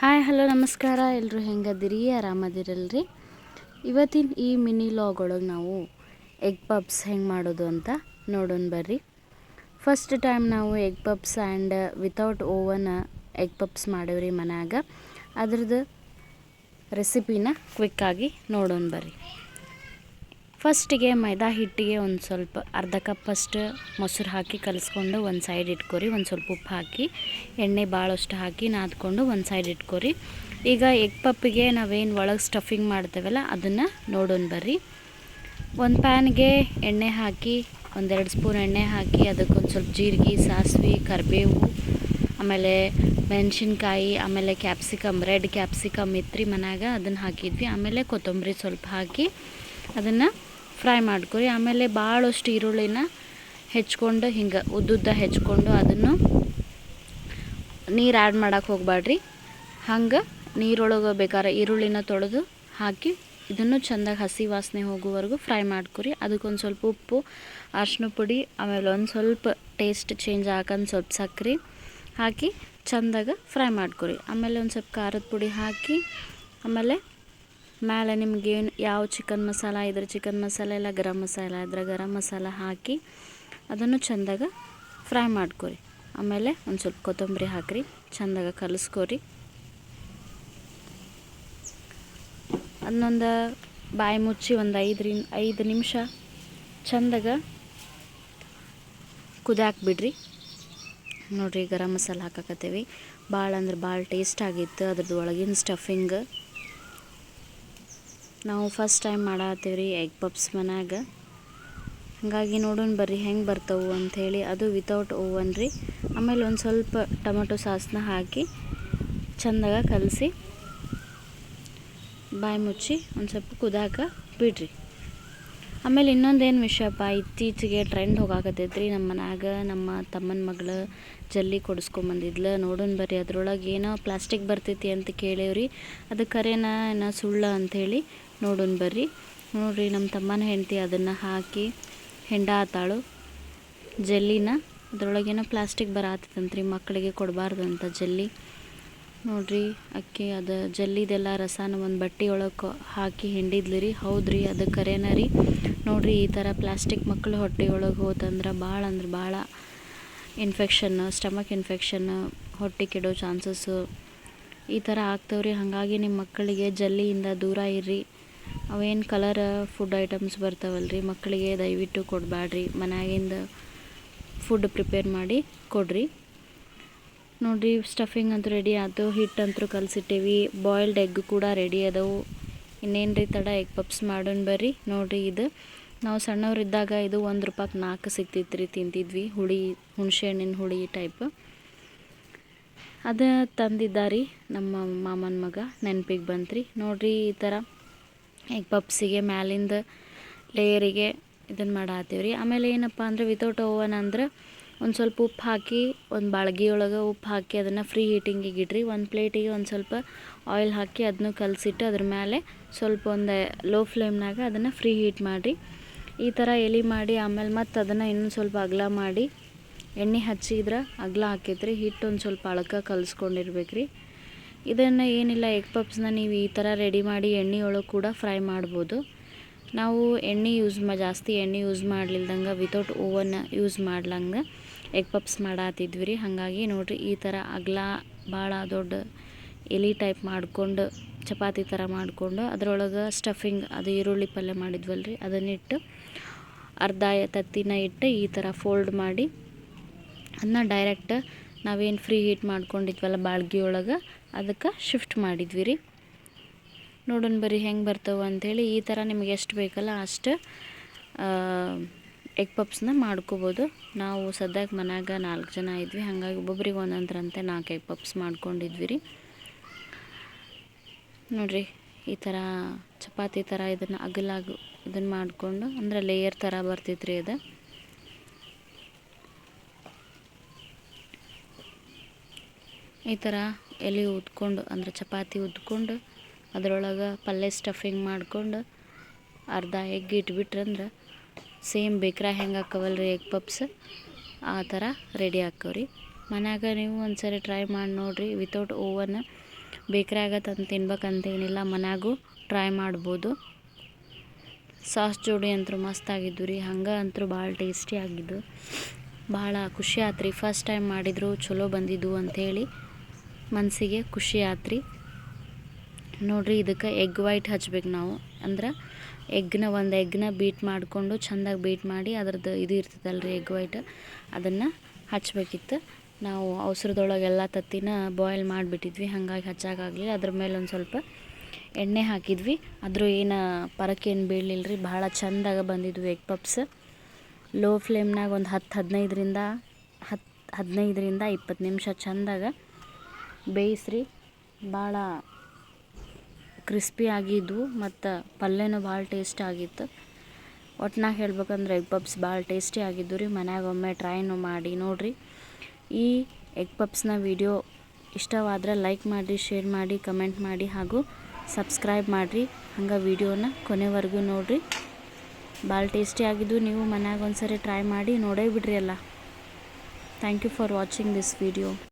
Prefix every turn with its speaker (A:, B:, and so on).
A: Hi hello ನಮಸ್ಕಾರ. ಎಲ್ಲರೂ ಹೆಂಗದಿರಿ? ಆರಾಮದಿರಲ್ರಿ? ಇವತ್ತಿನ ಈ ಮಿನಿ ಲಾಗ್ ಒಳಗೆ ನಾವು ಎಗ್ ಪಪ್ಸ್ ಹೆಂಗೆ ಮಾಡೋದು ಅಂತ ನೋಡೋಣ ಬರ್ರಿ. ಫಸ್ಟ್ ಟೈಮ್ ನಾವು egg puffs and without oven egg puffs ಮಾಡೇವ್ರಿ ಮನ್ಯಾಗ. ಅದ್ರದ್ದು ರೆಸಿಪಿನ ಕ್ವಿಕ್ಕಾಗಿ ನೋಡೋಣ ಬರ್ರಿ. ಫಸ್ಟಿಗೆ ಮೈದಾ ಹಿಟ್ಟಿಗೆ ಒಂದು ಸ್ವಲ್ಪ ಅರ್ಧ ಕಪ್ ಫಸ್ಟ್ ಮೊಸರು ಹಾಕಿ ಕಲಿಸ್ಕೊಂಡು ಒಂದು ಸೈಡ್ ಇಟ್ಕೊರಿ, ಒಂದು ಸ್ವಲ್ಪ ಉಪ್ಪು ಹಾಕಿ, ಎಣ್ಣೆ ಭಾಳಷ್ಟು ಹಾಕಿ ನಾದ್ಕೊಂಡು ಒಂದು ಸೈಡ್ ಇಟ್ಕೊರಿ. ಈಗ ಎಗ್ ಪಪ್ಪಿಗೆ ನಾವೇನು ಒಳಗೆ ಸ್ಟಫಿಂಗ್ ಮಾಡ್ತೇವಲ್ಲ, ಅದನ್ನು ನೋಡೋಣ ಬರ್ರಿ. ಒಂದು ಪ್ಯಾನ್ಗೆ ಎಣ್ಣೆ ಹಾಕಿ, ಒಂದೆರಡು ಸ್ಪೂನ್ ಎಣ್ಣೆ ಹಾಕಿ ಅದಕ್ಕೊಂದು ಸ್ವಲ್ಪ ಜೀರಿಗೆ, ಸಾಸಿವೆ, ಕರಿಬೇವು, ಆಮೇಲೆ ಮೆಣಸಿನ್ಕಾಯಿ, ಆಮೇಲೆ ಕ್ಯಾಪ್ಸಿಕಮ್, ರೆಡ್ ಕ್ಯಾಪ್ಸಿಕಮ್ ಇತ್ತು ಮನ್ಯಾಗ ಅದನ್ನು ಹಾಕಿದ್ವಿ. ಆಮೇಲೆ ಕೊತ್ತಂಬರಿ ಸ್ವಲ್ಪ ಹಾಕಿ ಅದನ್ನು ಫ್ರೈ ಮಾಡ್ಕೊರಿ. ಆಮೇಲೆ ಭಾಳಷ್ಟು ಈರುಳ್ಳಿನ ಹೆಚ್ಕೊಂಡು ಹಿಂಗೆ ಉದ್ದುದ್ದ ಹೆಚ್ಕೊಂಡು ಅದನ್ನು ನೀರು ಆ್ಯಡ್ ಮಾಡೋಕೆ ಹೋಗ್ಬೇಡ್ರಿ ಹಂಗೆ ನೀರೊಳಗೆ ಬೇಕಾದ್ರೆ ಈರುಳ್ಳಿನ ತೊಳೆದು ಹಾಕಿ ಇದನ್ನು ಚೆಂದಾಗಿ ಹಸಿ ವಾಸನೆ ಹೋಗುವವರೆಗೂ ಫ್ರೈ ಮಾಡ್ಕೊರಿ. ಅದಕ್ಕೊಂದು ಸ್ವಲ್ಪ ಉಪ್ಪು ಅರ್ಶಿನ ಪುಡಿ, ಆಮೇಲೆ ಒಂದು ಸ್ವಲ್ಪ ಟೇಸ್ಟ್ ಚೇಂಜ್ ಹಾಕಂದು ಸ್ವಲ್ಪ ಸಕ್ಕರೆ ಹಾಕಿ ಚೆಂದಾಗ ಫ್ರೈ ಮಾಡ್ಕೊರಿ. ಆಮೇಲೆ ಒಂದು ಸ್ವಲ್ಪ ಖಾರದ ಪುಡಿ ಹಾಕಿ ಆಮೇಲೆ ಮೇಲೆ ನಿಮಗೆ ಯಾವ ಚಿಕನ್ ಮಸಾಲ, ಇದ್ರೆ ಚಿಕನ್ ಮಸಾಲ ಇಲ್ಲ ಗರಂ ಮಸಾಲ, ಇದ್ರೆ ಗರಂ ಮಸಾಲ ಹಾಕಿ ಅದನ್ನು ಚೆಂದಾಗ ಫ್ರೈ ಮಾಡ್ಕೊರಿ. ಆಮೇಲೆ ಒಂದು ಸ್ವಲ್ಪ ಕೊತ್ತಂಬರಿ ಹಾಕಿರಿ, ಚೆಂದಾಗ ಕಲಿಸ್ಕೊರಿ. ಅದನ್ನೊಂದು ಬಾಯಿ ಮುಚ್ಚಿ ಒಂದು ಐದರಿಂದ ಐದು ನಿಮಿಷ ಚೆಂದಾಗ ಕುದಾಕ್ಬಿಡ್ರಿ ಬಿಡ್ರಿ. ನೋಡಿರಿ ಗರಂ ಮಸಾಲ ಹಾಕಕತ್ತೇವೆ. ಭಾಳ ಅಂದ್ರೆ ಭಾಳ ಟೇಸ್ಟ್ ಆಗಿತ್ತು. ಅದ್ರದ್ದು ಒಳಗಿನ ಸ್ಟಫಿಂಗ್ ನಾವು ಫಸ್ಟ್ ಟೈಮ್ ಮಾಡತ್ತೀವಿ ರೀ ಎಗ್ ಪಪ್ಸ್ ಮನ್ಯಾಗ. ಹಾಗಾಗಿ ನೋಡೋಣ ಬರ್ರಿ ಹೆಂಗೆ ಬರ್ತವೆ ಅಂಥೇಳಿ. ಅದು ವಿತೌಟ್ ಓವನ್ ರೀ. ಆಮೇಲೆ ಒಂದು ಸ್ವಲ್ಪ ಟೊಮೆಟೊ ಸಾಸ್ನ ಹಾಕಿ ಚಂದಾಗ ಕಲಸಿ ಬಾಯಿ ಮುಚ್ಚಿ ಒಂದು ಸ್ವಲ್ಪ ಕುದಾಕ ಬಿಡ್ರಿ. ಆಮೇಲೆ ಇನ್ನೊಂದೇನು ವಿಷಯಪ್ಪ, ಇತ್ತೀಚೆಗೆ ಟ್ರೆಂಡ್ ಹೋಗಾಕತ್ತೈತ್ರಿ ನಮ್ಮ ಮನ್ಯಾಗ. ನಮ್ಮ ತಮ್ಮನ ಮಗಳು ಜಲ್ಲಿ ಕೊಡಿಸ್ಕೊಂಬಂದಿದ್ಲು. ನೋಡೋಣ ಬರ್ರಿ ಅದ್ರೊಳಗೆ ಏನೋ ಪ್ಲಾಸ್ಟಿಕ್ ಬರ್ತೈತಿ ಅಂತ ಕೇಳೇವ್ರಿ. ಅದು ಕರೆನ, ಏನೋ ಸುಳ್ಳ ಅಂಥೇಳಿ ನೋಡೋಣ ಬರ್ರಿ. ನೋಡ್ರಿ ನಮ್ಮ ತಮ್ಮನ ಹೆಂಡತಿ ಅದನ್ನು ಹಾಕಿ ಹೆಂಡ ಆತಾಳು. ಜಲ್ಲಿನ, ಅದರೊಳಗೇನೋ ಪ್ಲಾಸ್ಟಿಕ್ ಬರತ್ತಂತ್ರಿ ಮಕ್ಕಳಿಗೆ ಕೊಡಬಾರ್ದು ಅಂತ ಜಲ್ಲಿ. ನೋಡ್ರಿ, ಅಕ್ಕಿ ಅದು, ಜಲ್ಲಿದೆಲ್ಲ ರಸನ ಒಂದು ಬಟ್ಟೆ ಹಾಕಿ ಹಿಂಡಿದ್ಲಿ ರೀ. ಹೌದ್ರಿ, ಅದು ಕರೆನ ರೀ. ನೋಡ್ರಿ, ಈ ಥರ ಪ್ಲಾಸ್ಟಿಕ್ ಮಕ್ಕಳು ಹೊಟ್ಟೆ ಒಳಗೆ ಹೋತಂದ್ರೆ ಭಾಳ ಅಂದ್ರೆ ಭಾಳ ಇನ್ಫೆಕ್ಷನ್ ಸ್ಟಮಕ್ ಇನ್ಫೆಕ್ಷನ್ ಹೊಟ್ಟೆ ಕೆಡೋ ಚಾನ್ಸಸ್ಸು ಈ ಥರ ಆಗ್ತವ್ರಿ. ಹಾಗಾಗಿ ನಿಮ್ಮ ಮಕ್ಕಳಿಗೆ ಜಲ್ಲಿಯಿಂದ ದೂರ ಇರ್ರಿ. ಅವೇನು ಕಲರ್ ಫುಡ್ ಐಟಮ್ಸ್ ಬರ್ತಾವಲ್ರಿ? ಮಕ್ಕಳಿಗೆ ದಯವಿಟ್ಟು ಕೊಡಬೇಡ್ರಿ ಮನ್ಯಾಗಿಂದ ಫುಡ್ ಪ್ರಿಪೇರ್ ಮಾಡಿ ಕೊಡ್ರಿ. ನೋಡಿರಿ ಸ್ಟಫಿಂಗ್ ಅಂತೂ ರೆಡಿ ಆಯ್ತು ಹಿಟ್ಟಂತೂ ಕಲಸಿಟ್ಟೇವಿ. ಬಾಯ್ಲ್ಡ್ ಎಗ್ ಕೂಡ ರೆಡಿ ಅದಾವು. ಇನ್ನೇನು ರೀ ತಡ? ಎಗ್ ಪಪ್ಸ್ ಮಾಡೋಣ ಬರ್ರಿ. ನೋಡಿರಿ ಇದು. ನಾವು ಸಣ್ಣವರಿದ್ದಾಗ ಇದು ಒಂದು ರೂಪಾಯಿಗೆ ನಾಲ್ಕು ಸಿಗ್ತಿತ್ತು ರೀ ತಿಂತಿದ್ವಿ. ಹುಳಿ ಹುಣಸೆ ಹಣ್ಣಿನ ಹುಳಿ ಟೈಪ್ ಅದು ತಂದಿದ್ದಾರಿ ನಮ್ಮ ಮಾಮನ ಮಗ. ನೆನಪಿಗೆ ಬಂತ್ರಿ. ನೋಡಿರಿ ಈ ಥರ ಎಗ್ ಪಪ್ಸಿಗೆ, ಮ್ಯಾಲಿಂದ ಲೇಯರಿಗೆ ಇದನ್ನು ಮಾಡತ್ತೀವಿ ರೀ ಆಮೇಲೆ ಏನಪ್ಪ ಅಂದ್ರೆ ವಿತೌಟ್ ಓವನ್ ಅಂದ್ರೆ ಒಂದು ಸ್ವಲ್ಪ ಉಪ್ಪು ಹಾಕಿ, ಒಂದು ಬಾಳ್ಗಿ ಒಳಗೆ ಉಪ್ಪು ಹಾಕಿ ಅದನ್ನು ಫ್ರೀ ಹೀಟಿಂಗಿಗೆ ಇಡ್ರಿ. ಒಂದು ಪ್ಲೇಟಿಗೆ ಒಂದು ಸ್ವಲ್ಪ ಆಯಿಲ್ ಹಾಕಿ ಅದನ್ನು ಕಲಸಿಟ್ಟು ಅದ್ರ ಮೇಲೆ ಸ್ವಲ್ಪ ಒಂದು ಲೋ ಫ್ಲೇಮ್ನಾಗ ಅದನ್ನು ಫ್ರೀ ಹೀಟ್ ಮಾಡಿರಿ. ಈ ಥರ ಎಲೆ ಮಾಡಿ, ಆಮೇಲೆ ಮತ್ತು ಅದನ್ನು ಇನ್ನೊಂದು ಸ್ವಲ್ಪ ಅಗಲ ಮಾಡಿ, ಎಣ್ಣೆ ಹಚ್ಚಿದ್ರೆ ಅಗಲ ಹಾಕೈತ್ರಿ. ಹಿಟ್ಟು ಒಂದು ಸ್ವಲ್ಪ ಅಳಕ ಕಲಿಸ್ಕೊಂಡಿರ್ಬೇಕು ರೀ ಇದನ್ನು ಏನಿಲ್ಲ ಎಗ್ ಪಪ್ಸ್ನ ನೀವು ಈ ಥರ ರೆಡಿ ಮಾಡಿ ಎಣ್ಣೆ ಒಳಗೆ ಕೂಡ ಫ್ರೈ ಮಾಡ್ಬೋದು. ನಾವು ಎಣ್ಣೆ ಯೂಸ್ ಮಾ, ಜಾಸ್ತಿ ಎಣ್ಣೆ ಯೂಸ್ ಮಾಡ್ಲಿಲ್ದಂಗೆ ವಿತೌಟ್ ಓವನ್ ಯೂಸ್ ಮಾಡ್ಲಂಗೆ ಎಗ್ ಪಪ್ಸ್ ಮಾಡತ್ತಿದ್ವಿ ರೀ ಹಾಗಾಗಿ ನೋಡಿರಿ ಈ ಥರ ಅಗಲ ಭಾಳ ದೊಡ್ಡ ಎಲಿ ಟೈಪ್ ಮಾಡಿಕೊಂಡು ಚಪಾತಿ ಥರ ಮಾಡಿಕೊಂಡು ಅದರೊಳಗೆ ಸ್ಟಫಿಂಗ್ ಅದು ಈರುಳ್ಳಿ ಪಲ್ಯ ಮಾಡಿದ್ವಲ್ಲ ರೀ ಅದನ್ನಿಟ್ಟು ಅರ್ಧ ತತ್ತಿನ ಇಟ್ಟು ಈ ಥರ ಫೋಲ್ಡ್ ಮಾಡಿ ಅದನ್ನ ಡೈರೆಕ್ಟ್ ನಾವೇನು ಫ್ರೀ ಹೀಟ್ ಮಾಡ್ಕೊಂಡಿದ್ವಲ್ಲ ಬಾಳ್ಗಿ ಒಳಗೆ ಅದಕ್ಕೆ ಶಿಫ್ಟ್ ಮಾಡಿದ್ವಿ ರೀ ನೋಡೋಣ ಬರೀ ಹೆಂಗೆ ಬರ್ತವೆ ಅಂಥೇಳಿ ಈ ಥರ ನಿಮಗೆ ಎಷ್ಟು ಬೇಕಲ್ಲ ಅಷ್ಟು ಎಗ್ ಪಪ್ಸ್ನ ಮಾಡ್ಕೋಬೋದು. ನಾವು ಸದ್ಯಕ್ಕೆ ಮನ್ಯಾಗ ನಾಲ್ಕು ಜನ ಇದ್ವಿ, ಹಾಗಾಗಿ ಒಬ್ಬೊಬ್ರಿಗೆ ಒಂದೊಂದರಂತೆ ನಾಲ್ಕು ಎಗ್ ಪಪ್ಸ್ ಮಾಡ್ಕೊಂಡಿದ್ವಿ ರೀ ನೋಡಿರಿ ಈ ಥರ ಚಪಾತಿ ಥರ ಇದನ್ನು ಅಗಲಾಗ ಇದನ್ನು ಮಾಡಿಕೊಂಡು, ಅಂದರೆ ಲೇಯರ್ ಥರ ಬರ್ತಿತ್ತು ರೀ ಅದು. ಈ ಥರ ಎಲೆ ಉದ್ಕೊಂಡು, ಅಂದ್ರೆ ಚಪಾತಿ ಉದ್ಕೊಂಡು, ಅದರೊಳಗೆ ಪಲ್ಯ ಸ್ಟಫಿಂಗ್ ಮಾಡ್ಕೊಂಡು, ಅರ್ಧ ಎಗ್ ಇಟ್ಬಿಟ್ರಂದ್ರೆ ಸೇಮ್ ಬೇಕ್ರ ಹೆಂಗೆ ಹಾಕವಲ್ರಿ ಎಗ್ ಪಪ್ಸ್ ಆ ಥರ ರೆಡಿ ಹಾಕವ್ರಿ. ಮನ್ಯಾಗ ನೀವು ಒಂದ್ಸರಿ ಟ್ರೈ ಮಾಡಿ ನೋಡಿರಿ ವಿತೌಟ್ ಓವನ್ ಬೇಕ್ರಾಗ ತಂದು ತಿನ್ಬೇಕಂತೇನಿಲ್ಲ ಮನ್ಯಾಗೂ ಟ್ರೈ ಮಾಡ್ಬೋದು. ಸಾಸ್ ಜೋಡಿ ಅಂತೂ ಮಸ್ತ್ ಆಗಿದ್ದು ರೀ ಹಂಗೆ ಅಂತೂ ಭಾಳ ಟೇಸ್ಟಿ ಆಗಿದ್ದು. ಭಾಳ ಖುಷಿ ಆಯ್ತು ರೀ ಫಸ್ಟ್ ಟೈಮ್ ಮಾಡಿದ್ರು, ಚಲೋ ಬಂದಿದ್ದು ಅಂಥೇಳಿ ಮನಸ್ಸಿಗೆ ಖುಷಿ ಆತ್ರಿ. ನೋಡಿರಿ ಇದಕ್ಕೆ ಎಗ್ ವೈಟ್ ಹಚ್ಬೇಕು ನಾವು. ಅಂದ್ರೆ ಎಗ್ನ ಒಂದು ಎಗ್ನ ಬೀಟ್ ಮಾಡಿಕೊಂಡು ಚೆಂದಾಗಿ ಬೀಟ್ ಮಾಡಿ ಅದ್ರದ್ದು ಇದು ಇರ್ತದಲ್ಲ ರೀ ಎಗ್ ವೈಟ್ ಅದನ್ನು ಹಚ್ಬೇಕಿತ್ತು. ನಾವು ಅವಸರದೊಳಗೆಲ್ಲ ತತ್ತಿನ ಬಾಯ್ಲ್ ಮಾಡಿಬಿಟ್ಟಿದ್ವಿ. ಹಾಗಾಗಿ ಹಚ್ಚೋಕ್ಕಾಗಲಿಲ್ಲ ಅದ್ರ ಮೇಲೆ ಒಂದು ಸ್ವಲ್ಪ ಎಣ್ಣೆ ಹಾಕಿದ್ವಿ. ಅದ್ರ ಏನು ಪರಕೇನು ಬೀಳಲಿಲ್ಲ ರೀ ಭಾಳ ಚಂದಾಗ ಬಂದಿದ್ವು ಎಗ್ ಪಪ್ಸ್ ಲೋ ಫ್ಲೇಮ್ನಾಗ ಒಂದು ಹತ್ತು ಹದಿನೈದರಿಂದ ಹತ್ತು ಹದಿನೈದರಿಂದ ಇಪ್ಪತ್ತು ನಿಮಿಷ ಚೆಂದಾಗ ಬೇಯಿಸ್ರಿ. ಭಾಳ ಕ್ರಿಸ್ಪಿ ಆಗಿದ್ವು ಮತ್ತು ಪಲ್ಯನೂ ಭಾಳ ಟೇಸ್ಟ್ ಆಗಿತ್ತು. ಒಟ್ನಾಗ ಹೇಳ್ಬೇಕಂದ್ರೆ ಎಗ್ ಪಪ್ಸ್ ಭಾಳ ಟೇಸ್ಟಿ ಆಗಿದ್ದು ರೀ. ಮನ್ಯಾಗ ಒಮ್ಮೆ ಟ್ರೈನು ಮಾಡಿ ನೋಡಿರಿ. ಈ ಎಗ್ ಪಪ್ಸ್ನ ವಿಡಿಯೋ ಇಷ್ಟವಾದರೆ ಲೈಕ್ ಮಾಡಿರಿ ಶೇರ್ ಮಾಡಿ ಕಮೆಂಟ್ ಮಾಡಿ ಹಾಗೂ ಸಬ್ಸ್ಕ್ರೈಬ್ ಮಾಡಿರಿ. ಹಂಗೆ ವಿಡಿಯೋನ ಕೊನೆವರೆಗೂ ನೋಡಿರಿ. ಭಾಳ ಟೇಸ್ಟಿ ಆಗಿದ್ದು ನೀವು ಮನ್ಯಾಗ ಒಂದ್ಸರಿ ಟ್ರೈ ಮಾಡಿ ನೋಡೇ ಬಿಡ್ರಿ ಎಲ್ಲ thank you for watching this video